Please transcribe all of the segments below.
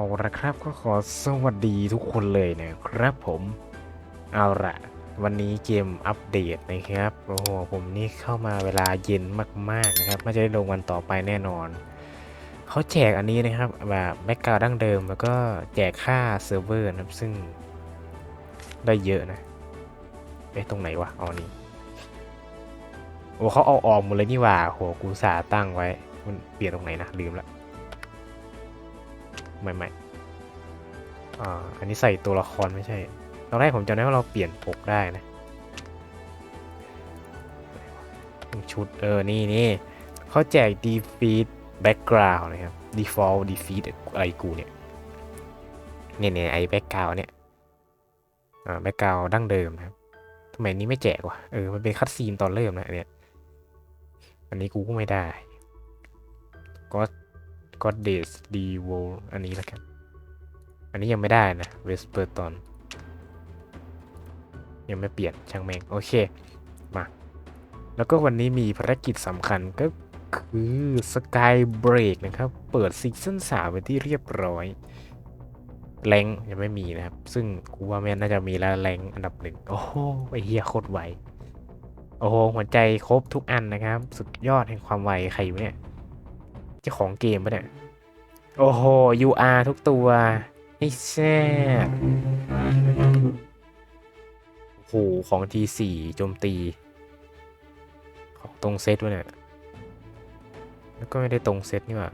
เอาละครับก็ขอสวัสดีทุกคนเลยนะครับผมเอาละวันนี้เกมอัปเดตนะครับโอ้โหผมนี่เข้ามาเวลาเย็นมากๆนะครับน่าจะได้ลงวันต่อไปแน่นอนเขาแจกอันนี้นะครับแบบแบ็กกราวดั้งเดิมแล้วก็แจกค่าเซิร์ฟเวอร์นะครับซึ่งได้เยอะนะเอ๊ะตรงไหนวะเอานี่โอ้เขาเอาออกหมดเลยนี่ว่าโหกูสาตั้งไว้มันเปลี่ยนตรงไหนนะลืมละ ไม่ไม่อ่า อันนี้ใส่ตัวละครไม่ใช่ ตอนแรกผมจำได้ว่าเราเปลี่ยนปกได้นะชุดเออ นี่นี่เขาแจก defeat background นะครับ default defeat อะไรกูเนี่ย เนี่ยเนี่ยไอ้ background เนี่ย อ่า background ดั้งเดิมนะครับทำไมนี้ไม่แจกวะ เออ มันเป็นคัดซีนตอนเริ่มนะเนี่ย อันนี้กูก็ไม่ได้ ก็ Goddess d e v o อันนี้แล้วกันอันนี้ยังไม่ได้นะ Vesperton ยังไม่เปลี่ยนช่างแม่งโอเคมา แล้วก็วันนี้มีภารกิจสำคัญก็คือ Sky Break นะครับ เปิดซีซั่น3เป็นที่เรียบร้อยแรงยังไม่มีนะครับ ซึ่งกูว่าแม่น่าจะมีแล้วแรงอันดับหนึ่งโอ้โหไอเฮียโคตรไวโอ้โหหัวใจครบทุกอันนะครับ สุดยอดแห่งความไวใครอยู่เนี่ย จ้าของเกมปะเนี่ย โอ้โห UR ทุกตัวไอ้แซ่บโอ้โห ของ T4 โจมตี ของตรงเซตวะเนี่ย แล้วก็ไม่ได้ตรงเซตนี่หว่า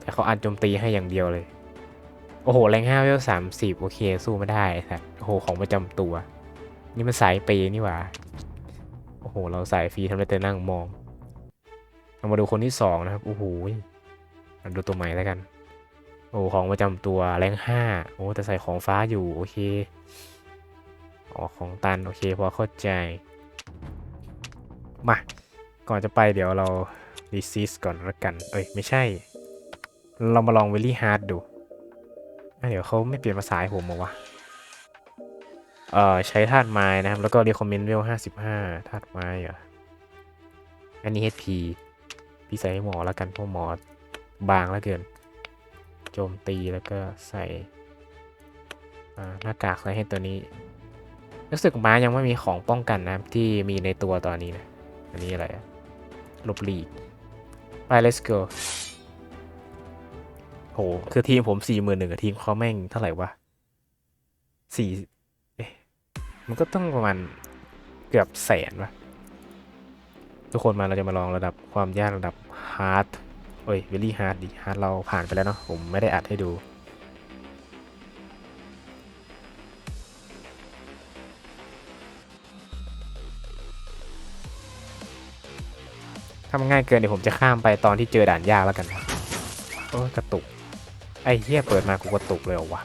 แต่เขาอัดโจมตีให้อย่างเดียวเลย โอ้โห แรงห้าเวลสามสิบโอเค สู้ไม่ได้สัโอ้โห ของประจำตัว นี่มันสายเปนี่หว่า โอ้โห เราสายฟรีทำได้แต่นั่งมอง เรามาดูคนที่สองนะครับโอ้โหมาดูตัวใหม่แล้วกัน โอ้ของประจำตัวแรงห้าโอ้แต่ใส่ของฟ้าอยู่โอเคอ๋อของตันโอเคพอเข้าใจ มา ก่อนจะไปเดี๋ยวเรา resist ก่อนละกัน เอ้ย ไม่ใช่ เรามาลอง very hard ดูอะเดี๋ยวเขาไม่เปลี่ยนภาษาให้ผมมาวะ เอ่อ ใช้ธาตุไม้นะครับ แล้วก็ recommend level 55ธาตุไม้เหรอ อันนี้ HP พี่ใส่หมอแล้วกันเพราะหมอบางแล้วเกิน โจมตีแล้วก็ใส่หน้ากากใส่ให้ตัวนี้ รู้สึกม้ายังไม่มีของป้องกันนะที่มีในตัวตอนนี้นะ อันนี้อะไรลบหลีกไป let's go โห คือทีมผมสี่หมื่นหนึ่งกับทีมเขาแม่งเท่าไหร่วะสี่เอ๊ะมันก็ต้องประมาณเกือบแสนวะ ทุกคนมาเราจะมาลองระดับความยากระดับ hard เอ้ย very hard ดิ hard เราผ่านไปแล้วเนาะผมไม่ได้อัดให้ดูถ้ามันง่ายเกินเดี๋ยวผมจะข้ามไปตอนที่เจอด่านยากแล้วกันโอ้กระตุก ไอ้เหี้ยเปิดมากูกระตุกเลยเหรอวะ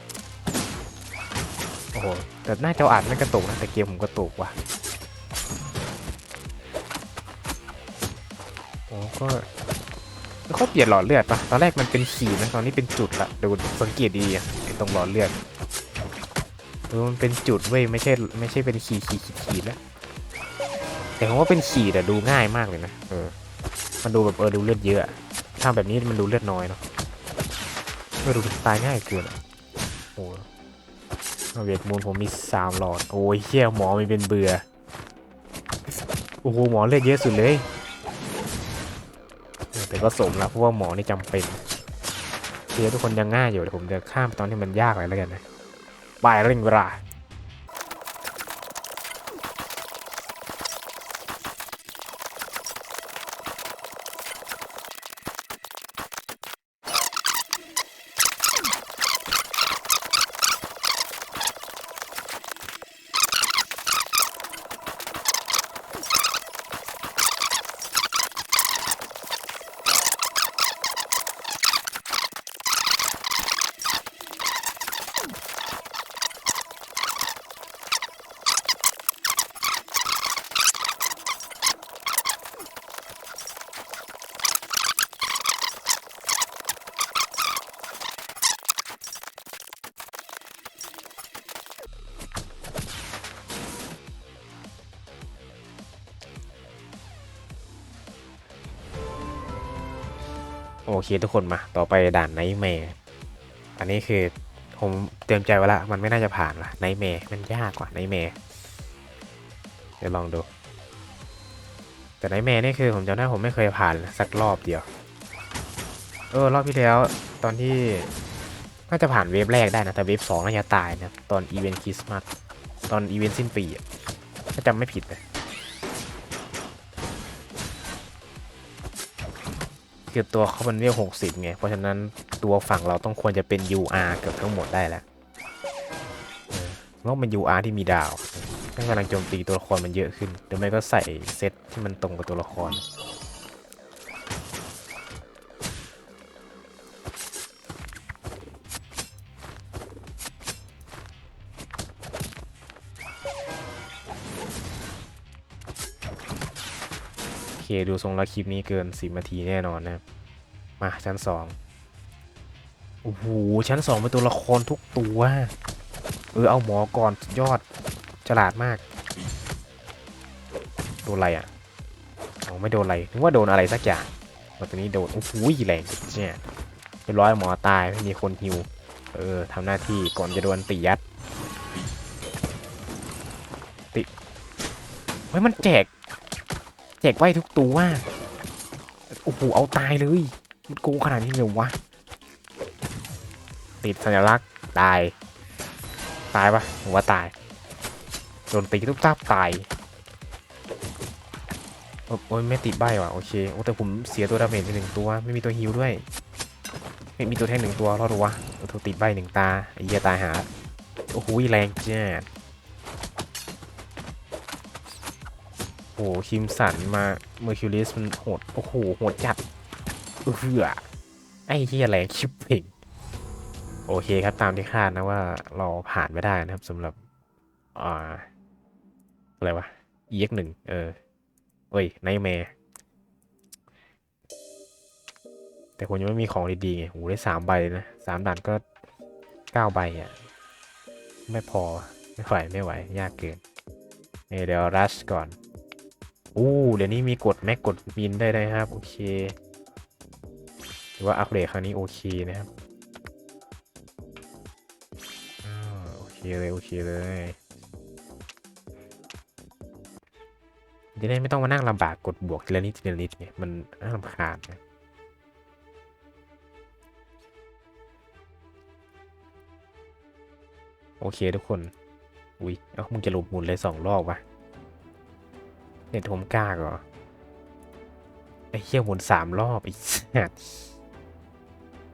โอ้โห แต่หน้าจออัดไม่กระตุกนะแต่เกมผมกระตุกว่ะ ก็เขาเปลี่ยนหลอดเลือดปะตอนแรกมันเป็นขีดนะ ตอนนี้เป็นจุดละดูสังเกตดีๆไอ้ตรงหลอดเลือดเออมันเป็นจุดเว้ยไม่ใช่ไม่ใช่เป็นขีดขีดขีดขีดแล้วแต่ผมว่าเป็นขีดอะดูง่ายมากเลยนะเออ มันดูแบบเออดูเลือดเยอะทำแบบนี้มันดูเลือดน้อยเนาะเออดูตายง่ายเกินอะโอ้เวทมูลผมมีสามหลอด โอ้ยเชี่ยหมอไม่เป็นเบื่อโอ้โหหมอเลือดเยอะสุดเลย แต่ก็สมแล้วเพราะว่าหมอนี่จำเป็นเชียร์ทุกคนยังง่ายอยู่เดี๋ยวผมจะข้ามตอนที่มันยากเลยแล้วกันนะบายเร่งเวลา โอเคทุกคนมาต่อไปด่านไนท์แมร์อันนี้คือผมเตรียมใจไว้ละมันไม่น่าจะผ่านละไนเมย์มันยากกว่าไนเมย์เดี๋ยวลองดู แต่ไนเมย์นี่คือผมจำได้ผมไม่เคยผ่านสักรอบเดียว เออรอบที่แล้วตอนที่น่าจะผ่านเวฟแรกได้นะ แต่เวฟสองน่าจะตายนะ ตอนอีเวนต์คริสต์มาสตอนอีเวนต์สิ้นปีอะถ้าจำไม่ผิดนะ คือตัวเขาเป็นเรียกหกสิบไง เพราะฉะนั้นตัวฝั่งเราต้องควรจะเป็น UR เกือบทั้งหมดได้แล้วต้องเป็น UR ที่มีดาวถ้กำลังโจมตีตัวละครมันเยอะขึ้นหรือไม่ก็ใส่เซตที่มันตรงกับตัวละคร เคดูทรงล้วคลิปนี้เกิน 10นาทีแน่นอนนะครับ มาชั้น 2 โอ้โห ชั้น 2 เป็นตัวละครทุกตัว เออ เอาหมอก่อนสุดยอดฉลาดมาก โดนอะไรอะเอาไม่โดนอะไรนึกว่าโดนอะไรสักอย่างมาตัวนี้โดน โอ้โหแรงเนี่ยเป็นร้อยหมอตายไม่มีคนฮิว เออทำหน้าที่ก่อนจะโดนตียัด ติเฮ้ยมันแจก จกไว้ทุกตัวโอ้โหเอาตายเลยมันโกงขนาดนี้เลยวะติดสัญลักษณ์ตาย ตายปะผมว่าตายโดนตีทุบตับตายโอ้ยไม่ติดใบว่ะโอเคโอ้แต่ผมเสียตัวดาเมจไปหนึ่งตัว ไม่มีตัวฮิวด้วย ไม่มีตัวแทงหนึ่งตัวรอดหรอวะโอ้ตัวติดใบหนึ่งตาไอ้เหี้ยตายหาโอ้โหแรงจัด โอ้โหคิมสันมาเมอร์คิวลิสมันโหด โอ้โห โหดจัดเออไอ้เฮียแรงชิบเพ่งโอเคครับตามที่คาดนะว่าเราผ่านไม่ได้นะครับสำหรับ อ่า อะไรวะ EX หนึ่งเออเอ้ยไนแมร์แต่คนยังไม่มีของดีๆไงโอ้โหได้สามใบนะสามด่านก็เก้าใบอะ ไม่พอ ไม่ไหว ไม่ไหว ยากเกินเอเดี๋ยวรัชก่อน อู้เดี๋ยวนี้มีกดแม็กกดบินได้เลยครับ โอเคถือว่าอัปเดตครั้งนี้โอเคนะครับอโอเคเลยโอเคเลยจะได้ไม่ต้องมานั่งลำบากกดบวกทีละนิดทีละนิดไงมันน่ารำคาญนะโอเคทุกคน อุ้ย เอ้า มึงจะหลบหมุนเลยสองรอบวะ เน็ตผมกล้าเหรอไอ้เหี้ยหมุนสามรอบไอ้สัส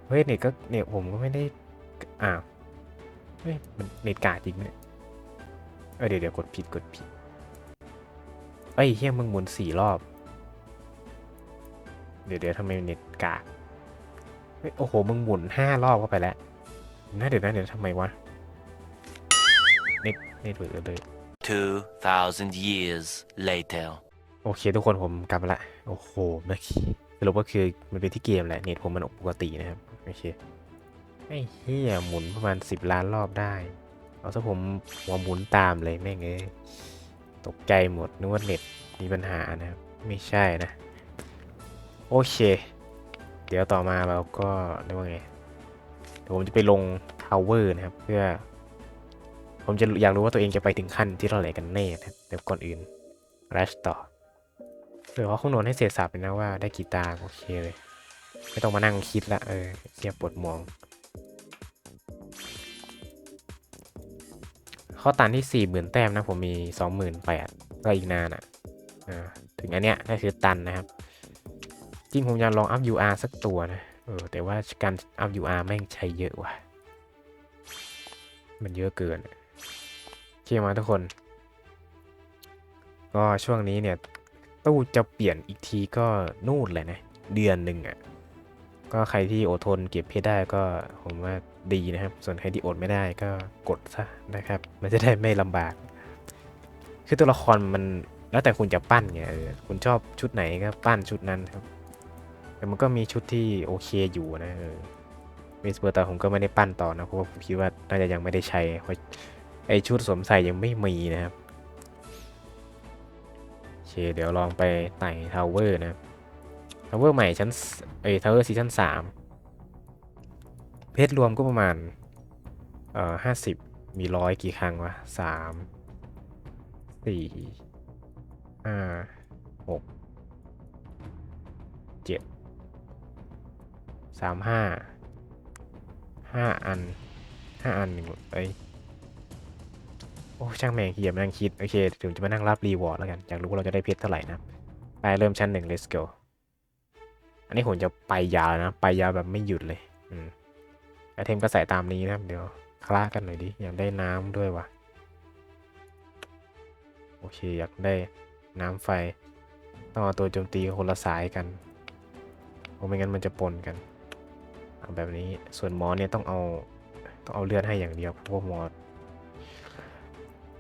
เฮ้ยเน็ตก็เน็ตผมก็ไม่ได้อ้าวเฮ้ยมันเน็ตกาจริงเนี่ยเออเดี๋ยวเดี๋ยวกดผิดกดผิดเอ้เฮี้ยมึงหมุนสี่รอบ เดี๋ยวเดี๋ยวทำไมเน็ตกาเฮ้ยโอ้โหมึงหมุนห้ารอบเข้าไปแล้วน่าเดี๋ยวนะเดี๋ยวทำไมวะเน็ตเน็ตเวิร์เลย 2,000 years later. โอเคทุกคนผมกลับมาละ โอ้โหเมื่อกี้สรุปก็คือมันเป็นที่เกมแหละ เน็ตผมมันปกตินะครับ โอเค ไอ้เฮียหมุนประมาณ 10 ล้านรอบได้ เอาซะผมหัวหมุนตามเลยแม่งเอ้ยตกใจหมดนึกว่าเน็ตมีปัญหานะครับ ไม่ใช่นะ โอเค เดี๋ยวต่อมาเราก็เรียกว่าไงเดี๋ยวผมจะไปลงทาวเวอร์นะครับ เพื่อ ผมจะอยากรู้ว่าตัวเองจะไปถึงขั้นที่เท่าไหร่กันแน่นะครับเดี๋ยวก่อนอื่นรัชต่อเดี๋ยวเขาคำนวณให้เสร็จสับเลยนะว่าได้กี่ตาโอเคเลย ไม่ต้องมานั่งคิดละเออเทียบปวดมองเขาตันที่สี่หมื่นแต้มนะผมมีสองหมื่นแปดก็อีกนานอะอ่าถึงอันเนี้ยก็คือตันนะครับ จริงผมจะลองอัพ UR สักตัวนะเออแต่ว่าการอัพ UR แม่งใช้เยอะว่ะ มันเยอะเกินอะ เคมาทุกคน ก็ช่วงนี้เนี่ยตู้จะเปลี่ยนอีกทีก็นู่นเลยนะ เดือนหนึ่งอะ่ะ ก็ใครที่อดทนเก็บเพชรได้ก็ผมว่าดีนะครับ ส่วนใครที่อดไม่ได้ก็กดซะนะครับ มันจะได้ไม่ลำบาก คือตัวละครมันแล้วแต่คุณจะปั้นไงเออคุณชอบชุดไหนก็ปั้นชุดนั้นครับ แต่มันก็มีชุดที่โอเคอยู่นะเออมิสเบอร์ตาผมก็ไม่ได้ปั้นต่อนะเพราะว่าผมคิดว่าน่าจะยังไม่ได้ใช้เพราะ ไอชุดสวมใส่ยังไม่มีนะครับโอเคเดี๋ยวลองไปไต่ทาวเวอร์นะทาวเวอร์ใหม่ชั้นเอ้ทาวเวอร์ซีซั่นสามเพชรรวมก็ประมาณเอ่อห้าสิบมีร้อยกี่ครั้งวะสามสี่ห้าหกเจ็ดสามห้าห้าอันห้าอันหนึ่งเอ้ย อ้ช่างแม่งเหียมนั่งคิด โอเคถึงจะมานั่งรับรีวอร์ดแล้วกัน อยากรู้ว่าเราจะได้เพชรเท่าไหร่นะ ไปเริ่มชั้นหนึ่ง let's go อันนี้ผมจะไปยาวนะ ไปยาวแบบไม่หยุดเลย อืมไอเทมก็ใส่ตามนี้นะ เดี๋ยวคละกันหน่อยดิ อยากได้น้ำด้วยวะโอเค อยากได้น้ำไฟ ต้องเอาตัวโจมตีคนละสายกันเพราะไม่งั้นมันจะปนกันเอาแบบนี้ ส่วนหมอเนี่ยต้องเอาต้องเอาเลือดให้อย่างเดียวเพราะว่าหมอ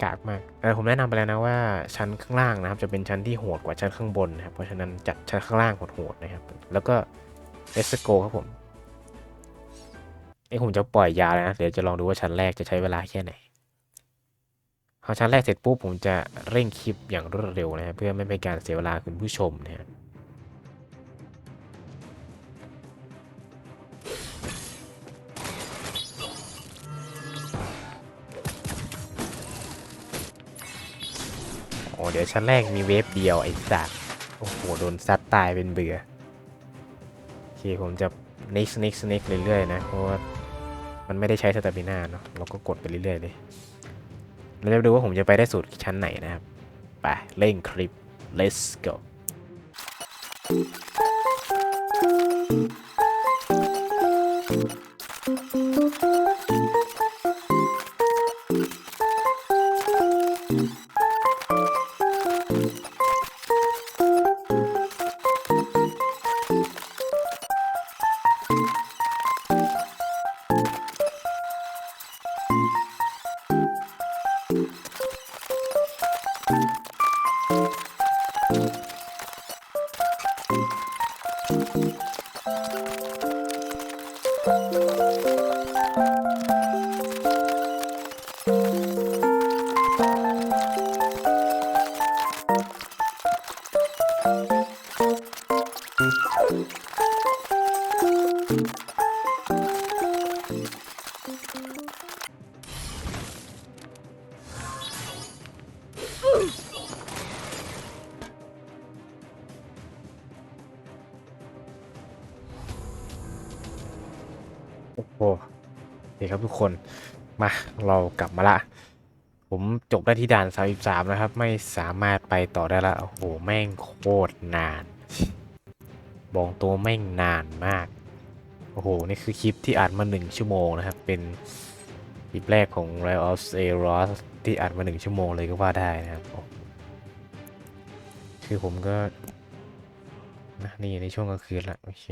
กากมากเออผมแนะนำไปแล้วนะว่าชั้นข้างล่างนะครับจะเป็นชั้นที่โหดกว่าชั้นข้างบนนะครับเพราะฉะนั้นจัดชั้นข้างล่างโหดๆนะครับ แล้วก็เอสโกครับผมไอ้ผมจะปล่อยยาวเลยนะเดี๋ยวจะลองดูว่าชั้นแรกจะใช้เวลาแค่ไหนพอชั้นแรกเสร็จปุ๊บผมจะเร่งคลิปอย่างรวดเร็วนะครับเพื่อไม่เป็นการเสียเวลาคุณผู้ชมนะครับ อ้เดี๋ยวชั้นแรกมีเวฟเดียวไอ้สัตว์โอ้โหโดนซัดตายเป็นเบื่อโอเคผมจะ next next next เรื่อยๆนะเพราะว่ามันไม่ได้ใช้สตามิน่าเนาะเราก็กดไปเรื่อยๆเลยเราจะดูว่าผมจะไปได้สุดชั้นไหนนะครับ ไปเร่งคลิป let's go ครับทุกคนมาเรากลับมาละ ผมจบได้ที่ด่าน33นะครับ ไม่สามารถไปต่อได้ละโอ้โหแม่งโคตรนานบอกตัวแม่งนานมากโอ้โห นี่คือคลิปที่อัดมาหนึ่งชั่วโมงนะครับ เป็นคลิปแรกของ r i of a r o s ที่อัดมาหนึ่งชั่วโมงเลยก็ว่าได้นะครับคือผมก็นะนี่ในช่วงกลางคืนละโอเค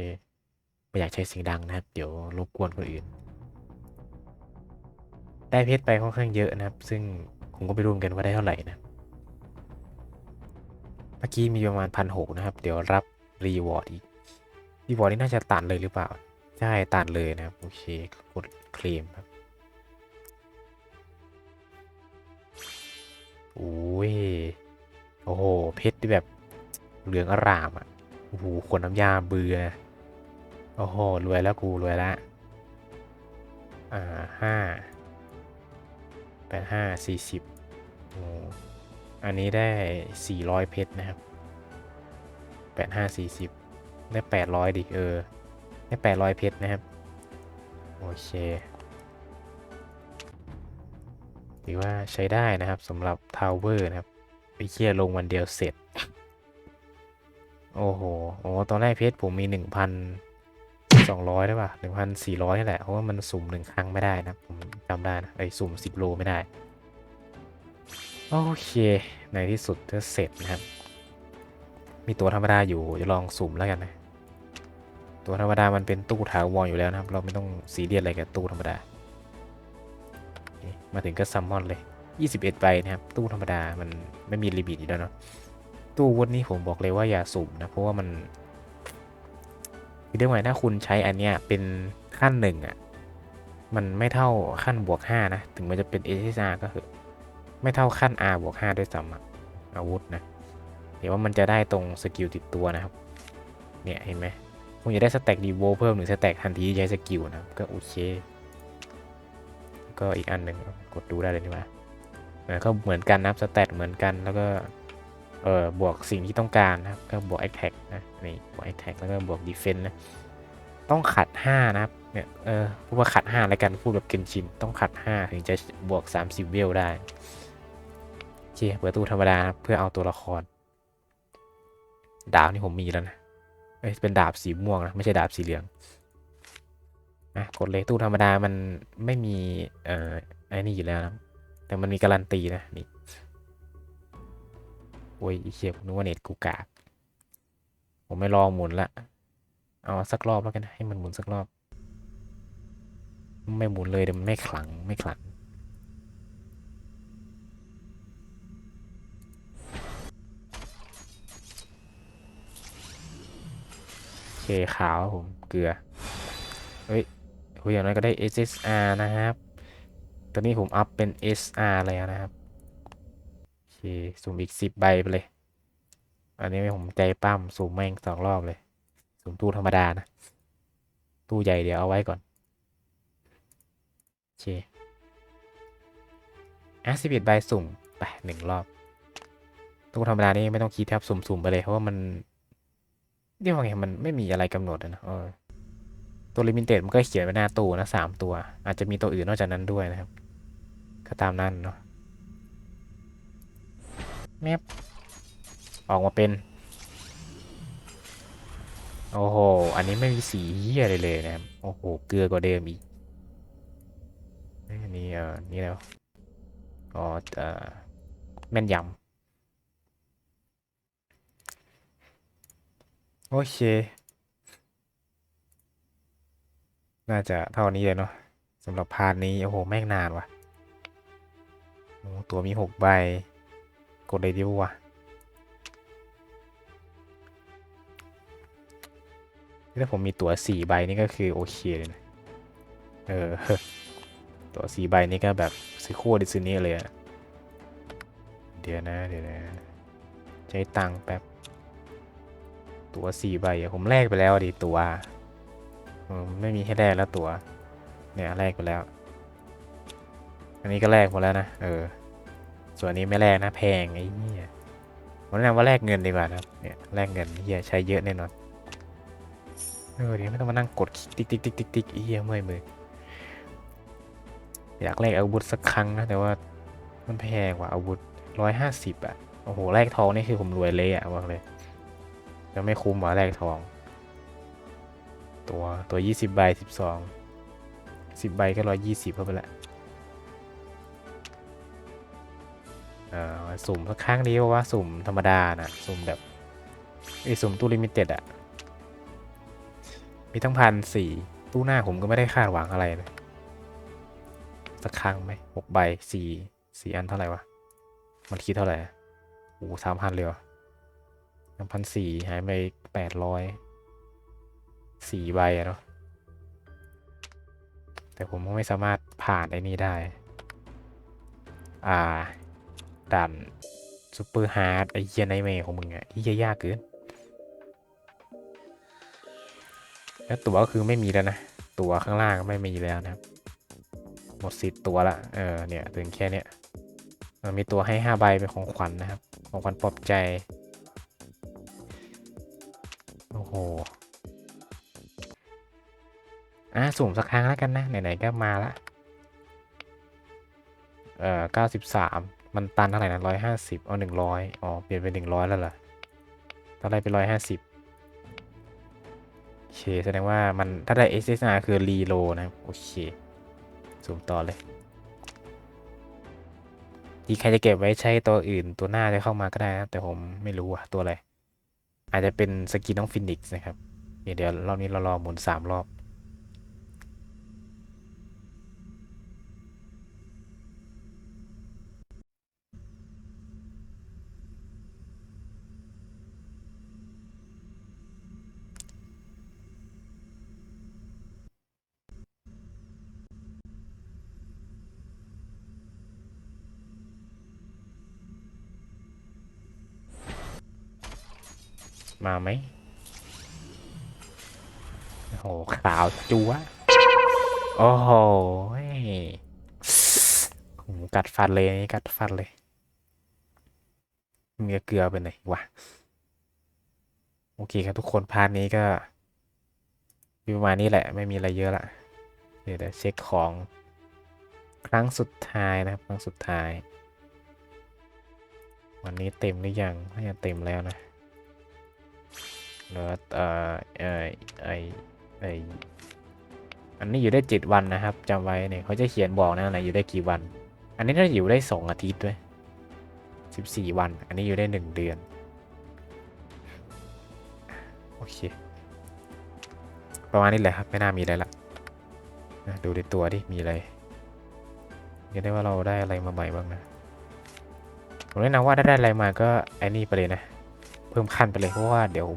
ไม่อยากใช้เสียงดังนะครับ เดี๋ยวรบกวนคนอื่น ได้เพชรไปค่อนข้างเยอะนะครับ ซึ่งผมก็ไปรวมกันว่าได้เท่าไหร่นะ เมื่อกี้มีประมาณพันหกนะครับ เดี๋ยวรับรีวอร์ดอีก รีวอร์ดนี่น่าจะตัดเลยหรือเปล่า ใช่ตัดเลยนะครับ โอเคกดเคลมครับโอ้ย โอ้โห เพชรที่แบบเหลืองอร่ามอะ โอ้โหขวดน้ำยาเบื่อ โอ้โห รวยแล้วกูรวยละ อ่าห้า แปดห้าสี่สิบโอ้อันนี้ได้สี่ร้อยเพชรนะครับแปดห้าสี่สิบได้แปดร้อยดิเออ ได้แปดร้อยเพชรนะครับ โอเคถือว่าใช้ได้นะครับสำหรับทาวเวอร์นะครับ ไปเคลียร์ลงวันเดียวเสร็จ โอ้โห โอ้ตอนแรกเพชรผมมีหนึ่งพัน สองร้อยได้ป่ะหนึ่งพันสี่ร้อยนี่แหละ เพราะว่ามันสุ่มหนึ่งครั้งไม่ได้นะผมจำได้นะไอ้สุ่มสิบโลไม่ได้ โอเค ในที่สุดก็เสร็จนะครับ มีตัวธรรมดาอยู่จะลองสุ่มแล้วกันนะ ตัวธรรมดามันเป็นตู้ถาวรอยู่แล้วนะครับ เราไม่ต้องซีเรียสอะไรกับตู้ธรรมดา มาถึงก็ซัมมอนเลย 21ใบนะครับ ตู้ธรรมดามันไม่มีลิมิตอยู่แล้วเนาะตู้วุฒนี้ผมบอกเลยว่าอย่าสุ่มนะเพราะว่ามัน คือเรื่องหมาถ้าคุณใช้อันเนี้ยเป็นขั้นหนึ่งอะมันไม่เท่าขั้นบวกห้านะ ถึงมันจะเป็น SSR ก็คือไม่เท่าขั้น R บวกห้าด้วยซ้ำอะอาวุธนะ เดี๋ยวว่ามันจะได้ตรงสกิลติดตัวนะครับ เนี่ยเห็นไหมคงจะได้สแต็กดีโวเพิ่มหนึ่งสแต็กทันทีที่ใช้สกิลนะก็โอเค ก็อีกอันหนึ่งกดดูได้เลยนี่มาก็เหมือนกันนะครับสแตทเหมือนกันแล้วก็ เออบวกสิ่งที่ต้องการนะครับ ก็บวก attack นะนี่บวก attack แล้วก็บวก defense นะต้องขัด 5 นะครับเนี่ยเออพูดว่าขัด5แล้วกันพูดแบบเกนชินต้องขัด 5 ถึงจะบวก 30 เวลได้โอเคเปิดตู้ธรรมดาเพื่อเอาตัวละคร ดาบนี่ผมมีแล้วนะเอ้ยเป็นดาบสีม่วงนะไม่ใช่ดาบสีเหลืองนะกดเลยตู้ธรรมดามันไม่มีเอ่อไอ้นี่อยู่แล้วนะแต่มันมีการันตีนะนี่ โอ้ยเชี่ยผมนึกว่าเน็ตกูกาก ผมไม่ลองหมุนละ เอาสักรอบแล้วกันให้มันหมุนสักรอบ ไม่หมุนเลยเดี๋ยวมันไม่ขลังไม่ขลังเคขาวผมเกลือ เฮ้ยคุยอย่างน้อยก็ได้ SSR นะครับ ตอนนี้ผมอัพเป็น SR แล้วนะครับ เคสุ่มอีก10ใบไปเลย อันนี้ผมใจปั้มสุ่มแม่งสองรอบเลย สุ่มตู้ธรรมดานะ ตู้ใหญ่เดี๋ยวเอาไว้ก่อนโอเคอะ11ใบสุ่มไปหนึ่งรอบ ตู้ธรรมดานี่ไม่ต้องคิดครับสุ่มๆไปเลยเพราะว่ามันเรียกว่าไงมันไม่มีอะไรกำหนดนะเออตัวลิมิเต็ดมันก็เขียนไว้หน้าตู้นะสามตัว อาจจะมีตัวอื่นนอกจากนั้นด้วยนะครับ ก็ตามนั้นเนาะ แมปออกมาเป็น โอ้โห อันนี้ไม่มีสีเหี้ยอะไรเลยนะครับ โอ้โห เกลือกว่าเดิมอีกนนี้เออนี่แล้วอ๋อเออแม่นยำ โอเค น่าจะเท่านี้เลยเนาะสำหรับพาร์ทนี้ โอ้โห แม่งนานว่ะ ตัวมีหกใบ กดเลยดีวะถ้าผมมีตั๋วสี่ใบนี่ก็คือโอเคเลยนะ เออ ตั๋วสี่ใบนี่ก็แบบซื้อโคตรดิสนีย์เลยอะเดี๋ยวนะ เดี๋ยวนะ ใช้ตังค์แป๊บ ตั๋วสี่ใบอะผมแลกไปแล้วดิตั๋วไม่มีให้แลกแล้วตั๋ว เนี่ยแลกไปแล้ว อันนี้ก็แลกหมดแล้วนะ เออ ส่วนนี้ไม่แลกนะแพงไอ้เหี้ยผมแนะนำว่าแลกเงินดีกว่านะครับเนี่ยแลกเงินเหี้ยใช้เยอะแน่นอนเออเดี๋ยวไม่ต้องมานั่งกดติ๊กติ๊กติ๊กติ๊กติ๊กไอ้เหี้ยเมื่อยมืออยากแลกอาวุธสักครั้งนะแต่ว่ามันแพงกว่าอาวุธร้อยห้าสิบอะโอ้โหแลกทองนี่คือผมรวยเลยอะบอกเลยยังไม่คุ้มหรอแรกทอง ตัวตัวยี่สิบใบสิบสองสิบใบก็ร้อยยี่สิบเข้าไปละ เอ่อสุ่มสักครั้งนี้เดียวว่าสุ่มธรรมดานะสุ่มแบบไอ้สุ่มตู้ลิมิเต็ดอะมีทั้งพันสี่ตู้หน้าผมก็ไม่ได้คาดหวังอะไรนะสักครั้งไหมหกใบสี่สี่อันเท่าไหร่วะ มันคิดเท่าไหร่อะโอ้สามพันเลยเหรอพันสี่หายไปแปดร้อยสี่ใบอะเนาะแต่ผมก็ไม่สามารถผ่านไอ้นี่ได้ อ่า ดันซูเปอร์ฮาร์ดไอเหี้ยไนเมย์ของมึงอะที่ยากเกินแล้วตัวก็คือไม่มีแล้วนะ ตัวข้างล่างก็ไม่มีแล้วนะครับ หมดสิทธิ์ตัวละ เออ เนี่ยถึงแค่เนี้ยมันมีตัวให้ห้าใบเป็นของขวัญนะครับ ของขวัญปลอบใจ โอ้โห อะสุ่มสักครั้งแล้วกันนะ ไหนๆก็มาละ เอ่อเก้าสิบสา มันตันเท่าไหร่นะร้อยห้าสิบเอาหนึ่งร้อยอ๋อ เปลี่ยนเป็นหนึ่งร้อยแล้วเหรอตอนแรกเป็นร้อยห้าสิบโอเค แสดงว่ามันถ้าได้ SSR คือรีโลนะโอเคสุ่มต่อเลยที่ใครจะเก็บไว้ใช้ตัวอื่นตัวหน้าจะเข้ามาก็ได้นะ แต่ผมไม่รู้อะตัวอะไร อาจจะเป็นสกินน้องฟินิกส์นะครับ เดี๋ยวเดี๋ยวรอบนี้เรารอหมุนสามรอบ มาไหมโอ้โหขาวจัวโอ้โหยโหกัดฟันเลยนนี้กัดฟันเลยมีเกลือไปไหนวะโอเคครับทุกคนพาร์ทนี้ก็มีประมาณนี้แหละไม่มีอะไรเยอะละเดี๋ยวเดี๋ยวเช็คของ ครั้งสุดท้ายนะครับ ครั้งสุดท้าย วันนี้เต็มหรือยังน่าจะเต็มแล้วนะ เหลือเอ่อเอ่อไอไออันนี้อยู่ได้เจ็ดวันนะครับจำไว้เนี่ยเขาจะเขียนบอกนะอะไรอยู่ได้กี่วัน อันนี้น่าจะอยู่ได้สองอาทิตย์ด้วยสิบสี่วัน อันนี้อยู่ได้หนึ่งเดือน โอเค ประมาณนี้แหละครับ ไม่น่ามีอะไรละดูในตัวดิ มีอะไรเรียกได้ว่าเราได้อะไรมาใหม่บ้างนะผมแนะนำว่าถ้าได้อะไรมาก็ไอ้นี่ไปเลยนะ เพิ่มขั้นไปเลยเพราะว่าเดี๋ยว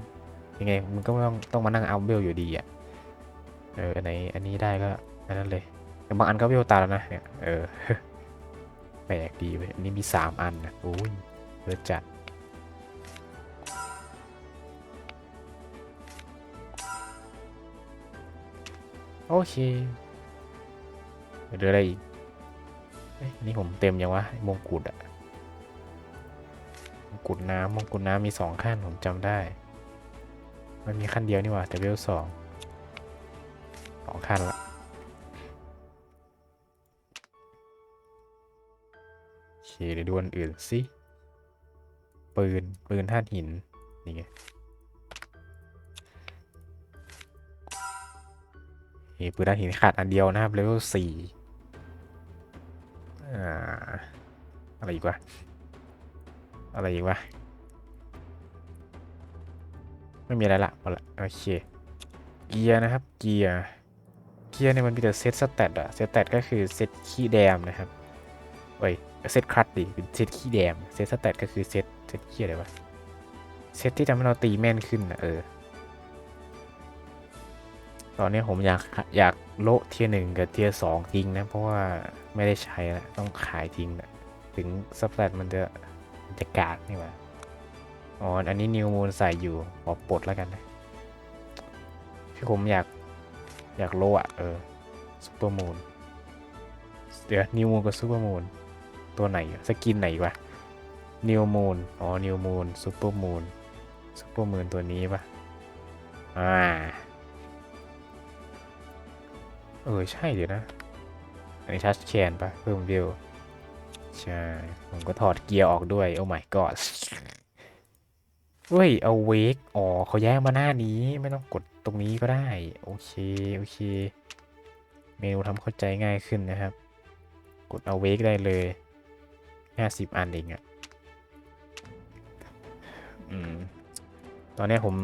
ยังไงมันก็ต้องต้องมานั่งเอาเบลอยู่ดีอะเอออันไหนอันนี้ได้ก็อันนั้นเลยบางอันก็เบลตาแล้วนะเนี่ยเออแปลกดีเว้ยอันนี้มีสามอันนะโอ้ยเยอะจัดโอเคเดี๋ยวอะไรอีกเอ้ยนี่ผมเต็มยังวะมงกุฎอะมงกุฎน้ำมงกุฎน้ำมีสองขั้นผมจำได้ มันมีขั้นเดียวนี่หว่าแต่เวลสองสองขั้นละโอเคเดี๋ยวดูอันอื่นสิปืน ปืนธาตุหิน นี่ไงนี่ปืนด้านหินขาดอันเดียวนะครับเลเวลสี่อ่าอะไรอีกวะ อะไรอีกวะ ไม่มีอะไรละหมดละ โอเค เกียร์นะครับ เกียร์ เกียร์เนี่ยมันมีแต่เซตสแตทอะเซตสแตทก็คือเซตขี้แดมนะครับเว้ย เซตคลัตดิเป็นเซตขี้แดม เซตสแตทก็คือเซตเซตขี้อะไรวะ เซตที่ทำให้เราตีแม่นขึ้นนะเออ ตอนนี้ผมอยากอยากโละเทียหนึ่งกับเทียสองทิ้งนะ เพราะว่าไม่ได้ใช้แล้วต้องขายทิ้งนะถึงซับแลตมันจะจะกาดนี่หว่า อ๋อ อันนี้นิวมูลใส่อยู่ขอปลดแล้วกันนะที่ผมอยาก อยากโละอะเออซูเปอร์มูนเดี๋ยวนิวมูลกับซูเปอร์มูนตัวไหนอะสกินไหนวะนิวมูนอ๋อนิวมูนซูเปอร์มูนซูเปอร์มูนตัวนี้ปะอ่า เออ ใช่เดี๋ยวนะ อันนี้ทัชแคนปะเพิ่มวิว ใช่ ผมก็ถอดเกียร์ออกด้วย โอ้ my god เฮ้ยเอาเวกอ๋อเขาแยกมาหน้านี้ไม่ต้องกดตรงนี้ก็ได้ โอเค โอเค เมนูทำเข้าใจง่ายขึ้นนะครับ กดเอาเวกได้เลย 50 อันเองอะอืม ตอนนี้ผม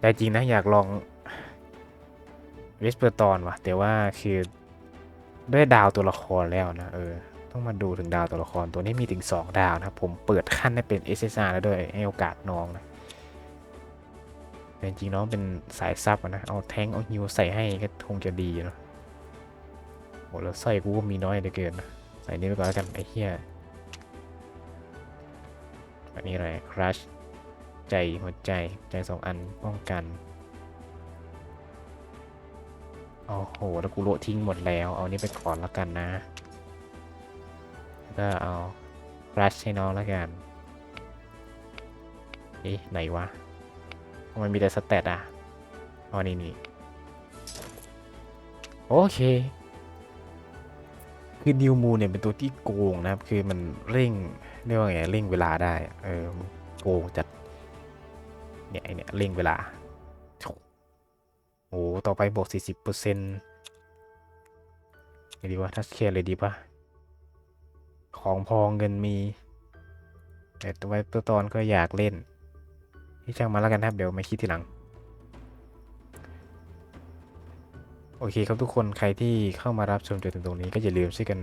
ใจจริงนะ อยากลองเวสเปอร์ตอนว่ะ แต่ว่าคือด้วยดาวตัวละครแล้วนะ เออ ต้องมาดูถึงดาวตัวละครตัวนี้มีถึง 2 ดาวนะครับ ผมเปิดขั้นให้เป็น SSR แล้วด้วยให้โอกาสน้องนะแต่จริงๆน้องเป็นสายซับนะ เอาแทงเอาฮิวใส่ให้ก็คงจะดีเนาะโหแล้วสร้อยกูก็มีน้อยเหลือเกินนะใส่นี้ไปก่อนแล้วกันไอ้เหี้ยอันนี้อะไรครัชใจหัวใจใจสองอันป้องกันโอ้โห แล้วกูโละทิ้งหมดแล้ว เอานี่ไปก่อนแล้วกันนะ ก็เอารัชให้น้องแล้วกันเอ๊ะไหนวะ มันมีแต่สเตตอะอ๋อนี่นี่โอเค คือนิวมูเนี่ยเป็นตัวที่โกงนะครับ คือมันเร่งเรียกว่าไงเร่งเวลาได้ เออโกงจัด เนี่ยไอเนี่ยเร่งเวลา โอ้โหต่อไปบวก40เปอร์เซ็นต์ดีวะทัชเคเลยดีปะ ของพองเงินมี แต่ตัวไว้ตัวตอนก็อยากเล่น ที่ช่างมาแล้วกันครับ เดี๋ยวมาคิดทีหลัง โอเคครับทุกคนใครที่เข้ามารับชมจนถึงตรงนี้ก็อย่าลืมช่วยกัน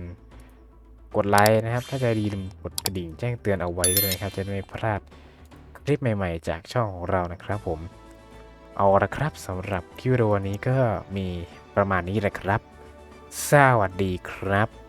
กดไลค์นะครับ ถ้าใจดีลืมกดกระดิ่งแจ้งเตือนเอาไว้ด้วยนะครับ จะได้ไม่พลาดคลิปใหม่ ๆ จากช่องของเรานะครับผม เอาละครับสำหรับคลิปวิดีโอนี้ก็มีประมาณนี้แหละครับ สวัสดีครับ